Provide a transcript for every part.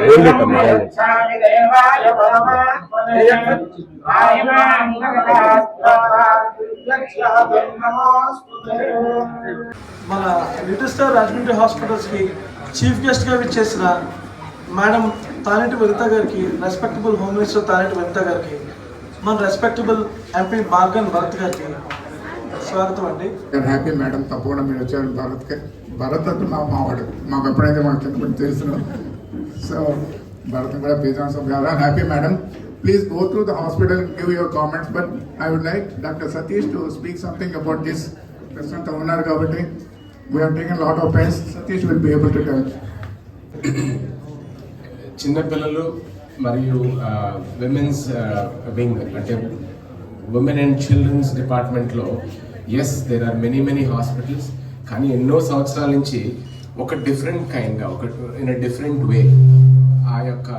Hold it అమ్మా hold it. మన little star Rajahmundry హాస్పిటల్స్కి చీఫ్ గెస్ట్గా విచ్చేసిన మేడం తానేటి వనిత గారికి respectable home minister Taneti Vanitha గారికి మన రెస్పెక్టబుల్ ఎంపీ మార్గన్ భరత్ గారికి స్వాగతం అండి. నేను హ్యాపీ మేడం తప్పకుండా మీరు వచ్చారు భరత్కి. భరత్ అంటే మా మావాడు. మాకు ఎప్పుడైతే మాకు చిన్నప్పుడు తెలుసు సో భరత్ కూడా పేజాన్స్ ఆఫ్ గారు. Happy madam please go through the hospital give your comments but I would like doctor Satish to speak something about this ప్రస్తుతం ఉన్నారు కాబట్టి we have taken lot of pains Satish will be able to tell చిన్నపిల్లలు మరియు women's wing అంటే women and children's డిపార్ట్మెంట్లో yes there are many many hospitals కానీ ఎన్నో సంవత్సరాల నుంచి ఒక డిఫరెంట్ కైండ్గా ఒక ఇన్ అ డిఫరెంట్ వే ఆ యొక్క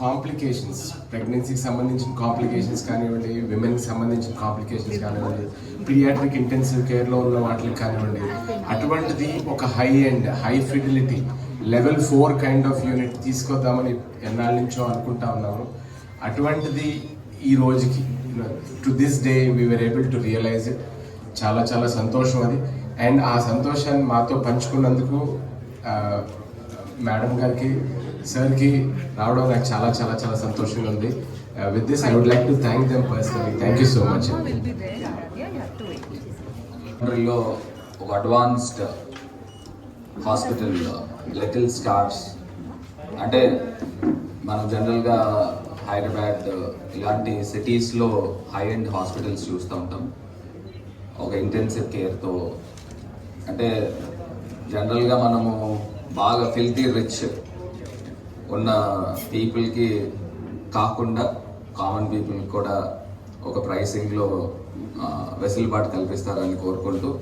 కాంప్లికేషన్స్ ప్రెగ్నెన్సీకి సంబంధించిన కాంప్లికేషన్స్ కానివ్వండి విమెన్కి సంబంధించిన కాంప్లికేషన్స్ కానివ్వండి పిడియాట్రిక్ ఇంటెన్సివ్ కేర్లో ఉన్న వాటికి కానివ్వండి అటువంటిది ఒక high and high fidelity level four kind of unit తీసుకొద్దామని ఎన్నాళ్ళ నుంచో అనుకుంటా ఉన్నాము. అటువంటిది ఈ రోజుకి to this day we are able to realise it చాలా చాలా సంతోషం అది. అండ్ ఆ సంతోషాన్ని మాతో పంచుకున్నందుకు ఆ, మేడం గారికి సార్కి రావడం నాకు చాలా చాలా చాలా సంతోషంగా ఉంది. With this I would like to thank them personally thank you so much. లో ఒక అడ్వాన్స్డ్ హాస్పిటల్ లిటిల్ స్టార్స్. అంటే మనం జనరల్గా హైదరాబాద్ ఇలాంటి సిటీస్లో హై ఎండ్ హాస్పిటల్స్ చూస్తూ ఉంటాం. ఒక ఇంటెన్సివ్ కేర్తో అంటే జనరల్గా మనము బాగా ఫిల్తీ రిచ్ ఉన్న పీపుల్కి కాకుండా కామన్ పీపుల్ కూడా ఒక ప్రైసింగ్లో వెసులుబాటు కల్పిస్తారని కోరుకుంటూ.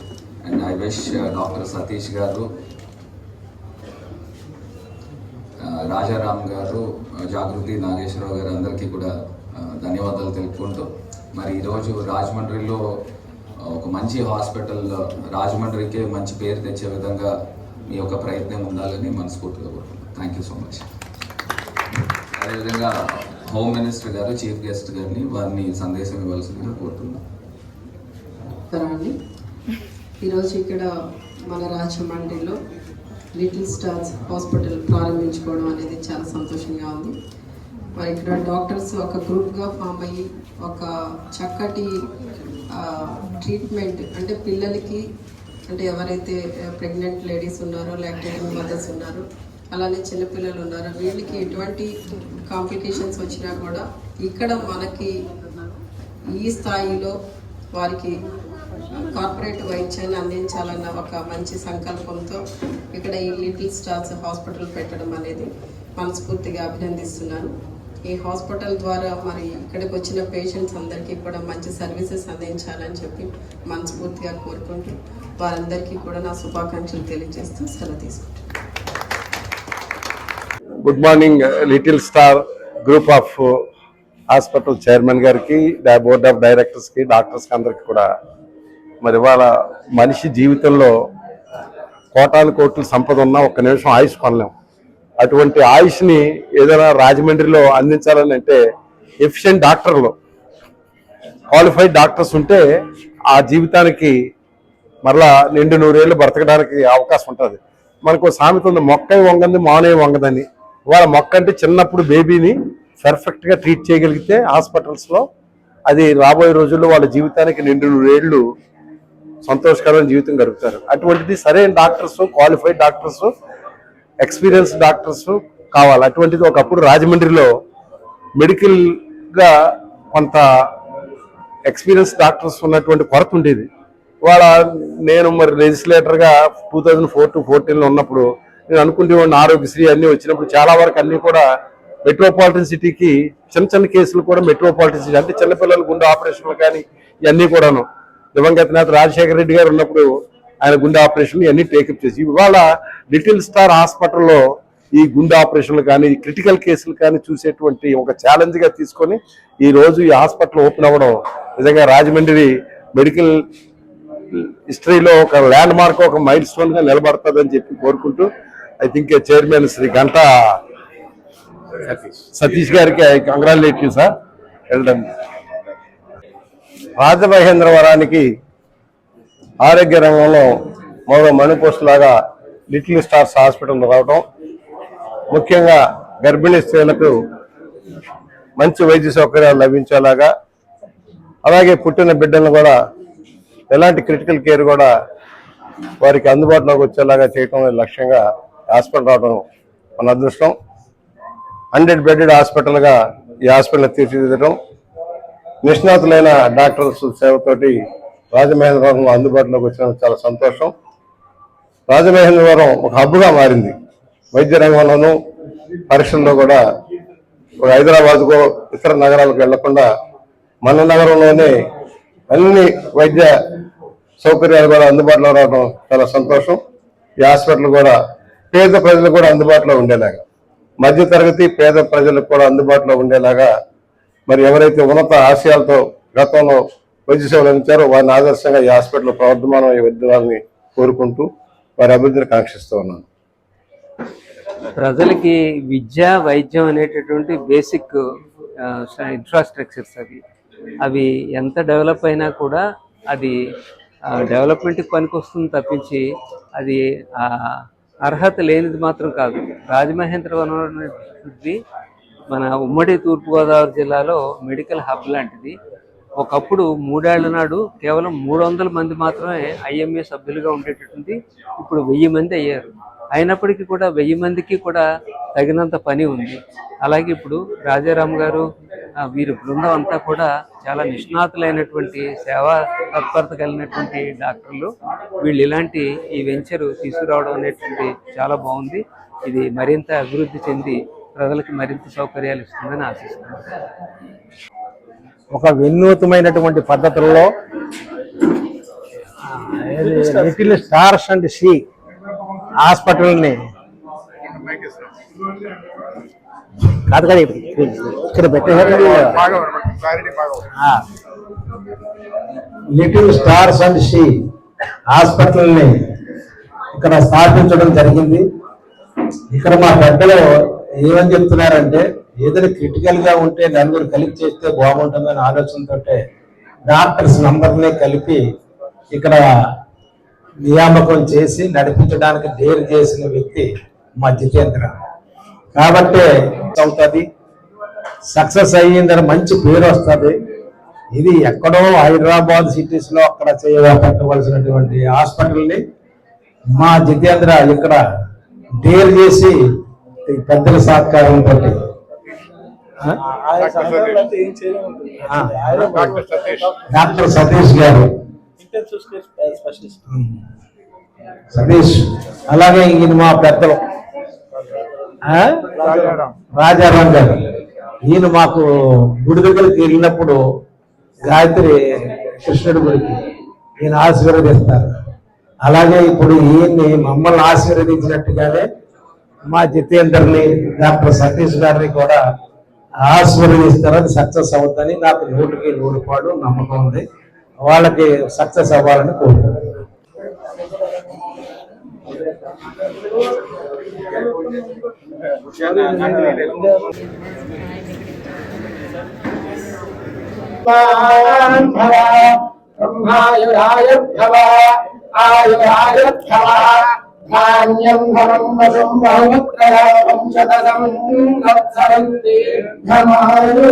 And I wish doctor Satish గారు ఆ, రాజారాం గారు జాగృతి నాగేశ్వరరావు గారు అందరికీ కూడా ధన్యవాదాలు తెలుపుకుంటూ మరి ఈరోజు రాజమండ్రిలో ఒక మంచి హాస్పిటల్ రాజమండ్రికే మంచి పేరు తెచ్చే విధంగా మీ యొక్క ప్రయత్నం ఉండాలని మనస్ఫూర్తిగా కోరుకుంటున్నాను. థ్యాంక్ యూ సో మచ్ అదేవిధంగా హోమ్ మినిస్టర్ గారు చీఫ్ గెస్ట్ గారిని వారిని సందేశం ఇవ్వాల్సిందిగా కోరుతున్నాను. సరే అండి. ఈరోజు ఇక్కడ మన రాజమండ్రిలో లిటిల్ స్టార్స్ హాస్పిటల్ ప్రారంభించుకోవడం అనేది చాలా సంతోషంగా ఉంది. మరి ఇక్కడ డాక్టర్స్ ఒక గ్రూప్గా ఫామ్ అయ్యి ఒక చక్కటి ట్రీట్మెంట్ అంటే పిల్లలకి అంటే ఎవరైతే ప్రెగ్నెంట్ లేడీస్ ఉన్నారో లాక్టేటింగ్ మదర్స్ ఉన్నారో అలానే చిన్నపిల్లలు ఉన్నారో వీళ్ళకి ఎటువంటి కాంప్లికేషన్స్ వచ్చినా కూడా ఇక్కడ మనకి ఈ స్థాయిలో వారికి కార్పొరేట్ వైద్యాన్ని అందించాలన్న ఒక మంచి సంకల్పంతో ఇక్కడ ఈ లిటిల్ స్టార్స్ హాస్పిటల్ పెట్టడం అనేది మనస్ఫూర్తిగా అభినందిస్తున్నాను. ఈ హాస్పిటల్ ద్వారా మరి ఇక్కడికి వచ్చిన పేషెంట్స్ అందరికీ కూడా మంచి సర్వీసెస్ అందించాలని చెప్పి మనస్ఫూర్తిగా కోరుకుంటూ వారందరికీ కూడా నా శుభాకాంక్షలు తెలియజేస్తూ సెలవు తీసుకుంటాను good morning little star group of hospital chairman గారికి బోర్డ్ ఆఫ్ డైరెక్టర్స్కి డాక్టర్స్కి అందరికీ కూడా మరి వాళ్ళ మనిషి జీవితంలో కోటాలు కోట్లు సంపద ఉన్నా ఒక్క నిమిషం ఆయుష్ కొనలేం. అటువంటి ఆయుష్ని ఏదైనా రాజమండ్రిలో అందించాలని అంటే ఎఫిషియెంట్ డాక్టర్లు క్వాలిఫైడ్ డాక్టర్స్ ఉంటే ఆ జీవితానికి మరలా నిండు నూరేళ్ళు బ్రతకడానికి అవకాశం ఉంటుంది. మనకు సామెత ఉంది మొక్క వంగంది మానే వంగదని. వాళ్ళ మొక్క అంటే చిన్నప్పుడు బేబీని పర్ఫెక్ట్గా ట్రీట్ చేయగలిగితే హాస్పిటల్స్లో అది రాబోయే రోజుల్లో వాళ్ళ జీవితానికి నిండు నూరేళ్ళు సంతోషకరమైన జీవితం గడుపుతారు. అటువంటిది సరైన doctors qualified doctors experience doctors కావాలి. అటువంటిది ఒకప్పుడు రాజమండ్రిలో మెడికల్గా కొంత ఎక్స్పీరియన్స్ డాక్టర్స్ ఉన్నటువంటి కొరత ఉండేది. వాళ్ళ నేను మరి లెజిస్లేటర్గా టూ థౌజండ్ ఫోర్ టు ఫోర్టీన్లో ఉన్నప్పుడు నేను అనుకుంటేవాడిని ఆరోగ్యశ్రీ అన్నీ వచ్చినప్పుడు చాలా వరకు అన్నీ కూడా మెట్రోపాలిటన్ సిటీకి చిన్న చిన్న కేసులు కూడా మెట్రోపాలిటన్ సిటీ అంటే చిన్నపిల్లల గుండె ఆపరేషన్లు కానీ ఇవన్నీ కూడాను. దివంగత నేత రాజశేఖర రెడ్డి గారు ఉన్నప్పుడు ఆయన గుండె ఆపరేషన్లు ఇవన్నీ టేకప్ చేసి ఇవాళ లిటిల్ స్టార్ హాస్పిటల్లో ఈ గుండె ఆపరేషన్లు కానీ క్రిటికల్ కేసులు కానీ చూసేటువంటి ఒక ఛాలెంజ్గా తీసుకొని ఈరోజు ఈ హాస్పిటల్ ఓపెన్ అవ్వడం నిజంగా రాజమండ్రి మెడికల్ హిస్టరీలో ఒక ల్యాండ్ మార్క్ ఒక మైల్ స్టోన్గా నిలబడుతుందని చెప్పి కోరుకుంటూ I think chairman Shri Ganta Satish గారికి కంగ్రాచులేషన్ సార్ వెళ్ళడం. రాజమహేంద్రవరానికి ఆరోగ్య రంగంలో మరో మణిపోస్ట్ లాగా లిటిల్ స్టార్స్ హాస్పిటల్ రావటం ముఖ్యంగా గర్భిణీ స్త్రీలకు మంచి వైద్య సౌకర్యాలు లభించేలాగా అలాగే పుట్టిన బిడ్డలను కూడా ఎలాంటి క్రిటికల్ కేర్ కూడా వారికి అందుబాటులోకి వచ్చేలాగా చేయటం లక్ష్యంగా హాస్పిటల్ రావడం మన అదృష్టం. హండ్రెడ్ బెడెడ్ హాస్పిటల్గా ఈ హాస్పిటల్ తీర్చిదిద్దడం నిష్ణాతులైన డాక్టర్స్ సేవతోటి రాజమహేంద్రవరం అందుబాటులోకి వచ్చిన చాలా సంతోషం. రాజమహేంద్రవరం ఒక హబ్గా మారింది. వైద్య రంగంలోనూ పరీక్షల్లో కూడా ఒక హైదరాబాద్కో ఇతర నగరాలకు వెళ్ళకుండా మన నగరంలోనే అన్ని వైద్య సౌకర్యాలు కూడా అందుబాటులో రావడం చాలా సంతోషం. ఈ హాస్పిటల్ కూడా పేద ప్రజలు కూడా అందుబాటులో ఉండేలాగా. మధ్య తరగతి పేద ప్రజలకు కూడా అందుబాటులో ఉండేలాగా మరి ఎవరైతే ఉన్నత ఆశయాలతో గతంలో వైద్య సేవలు అందించారో వారిని ఆదర్శంగా ఈ హాస్పిటల్ ప్రవర్ధమానం వద్దాలని కోరుకుంటూ వారి అభివృద్ధిని కాంక్షిస్తూ ఉన్నాను. ప్రజలకి విద్య వైద్యం అనేటటువంటి బేసిక్ ఇన్ఫ్రాస్ట్రక్చర్స్ అవి. అవి ఎంత డెవలప్ అయినా కూడా అది డెవలప్మెంట్కి పనికొస్తుంది తప్పించి అది ఆ, అర్హత లేనిది మాత్రం కాదు. రాజమహేంద్రవరం అనేది మన ఉమ్మడి తూర్పుగోదావరి జిల్లాలో మెడికల్ హబ్ లాంటిది. ఒకప్పుడు మూడేళ్ళ నాడు కేవలం మూడు వందల మంది మాత్రమే ఐఎంఏ సభ్యులుగా ఉండేటటువంటి ఇప్పుడు వెయ్యి మంది అయ్యారు. అయినప్పటికీ కూడా వెయ్యి మందికి కూడా తగినంత పని ఉంది. అలాగే ఇప్పుడు రాజారాం గారు వీరి బృందం అంతా కూడా చాలా నిష్ణాతులైనటువంటి సేవా తత్పరత కలిగినటువంటి డాక్టర్లు. వీళ్ళు ఇలాంటి ఈ వెంచర్ తీసుకురావడం అనేటువంటి చాలా బాగుంది. ఇది మరింత అభివృద్ధి చెంది ప్రజలకు మరింత సౌకర్యాలు ఇస్తుందని ఆశిస్తున్నాను ఒక వినూతమైనటువంటి పద్ధతుల్లో లిటిల్ స్టార్స్ అండ్ సి హాస్పిటల్ని కాదు కదా ఇక్కడ పెట్టేసారు లిటిల్ స్టార్స్ అండ్ సి హాస్పిటల్ని ఇక్కడ స్థాపించడం జరిగింది. ఇక్కడ మా పెద్దలు ఏమని చెప్తున్నారంటే ఏదైనా క్రిటికల్గా ఉంటే నలుగురు కలిపి చేస్తే బాగుంటుందనే ఆలోచనతో డాక్టర్స్ నంబర్ని కలిపి ఇక్కడ నియామకం చేసి నడిపించడానికి డేర్ చేసిన వ్యక్తి మా జితేంద్ర కాబట్టి అవుతుంది సక్సెస్ అయ్యిందని మంచి పేరు వస్తుంది. ఇది ఎక్కడో హైదరాబాద్ సిటీస్లో అక్కడ చేయబట్టవలసినటువంటి హాస్పిటల్ని మా జితేంద్ర ఇక్కడ డేర్ చేసి ఈ పెద్దల సహకారంతో ఏం చేయలేము డాక్టర్ సతీష్ డాక్టర్ సతీష్ గారు సతీష్ అలాగే ఈయన మా పెద్దలు. ఆ? రాజారాం రాజారాం గారు. ఈయన మాకు గుడి దగ్గరికి వెళ్ళినప్పుడు గాయత్రి కృష్ణుడి గుడికి ఈయన ఆశీర్వదిస్తారు. అలాగే ఇప్పుడు ఈయన్ని మమ్మల్ని ఆశీర్వదించినట్టుగానే మా జితేందర్ని డాక్టర్ సతీష్ గారిని కూడా ఆశీర్వదిస్తారని సక్సెస్ అవుతుందని నాకు నూటికి నూరు పాడు నమ్మకం ఉంది. వాళ్ళకి సక్సెస్ అవ్వాలని కోరుకుంటున్నాను. బ్రహ్మాయురాయుర్భవ ఆయురాయుర్భవ ధాన్యం ధనం వశం బహుముత్రయ వంశతసం దీర్ఘమాయు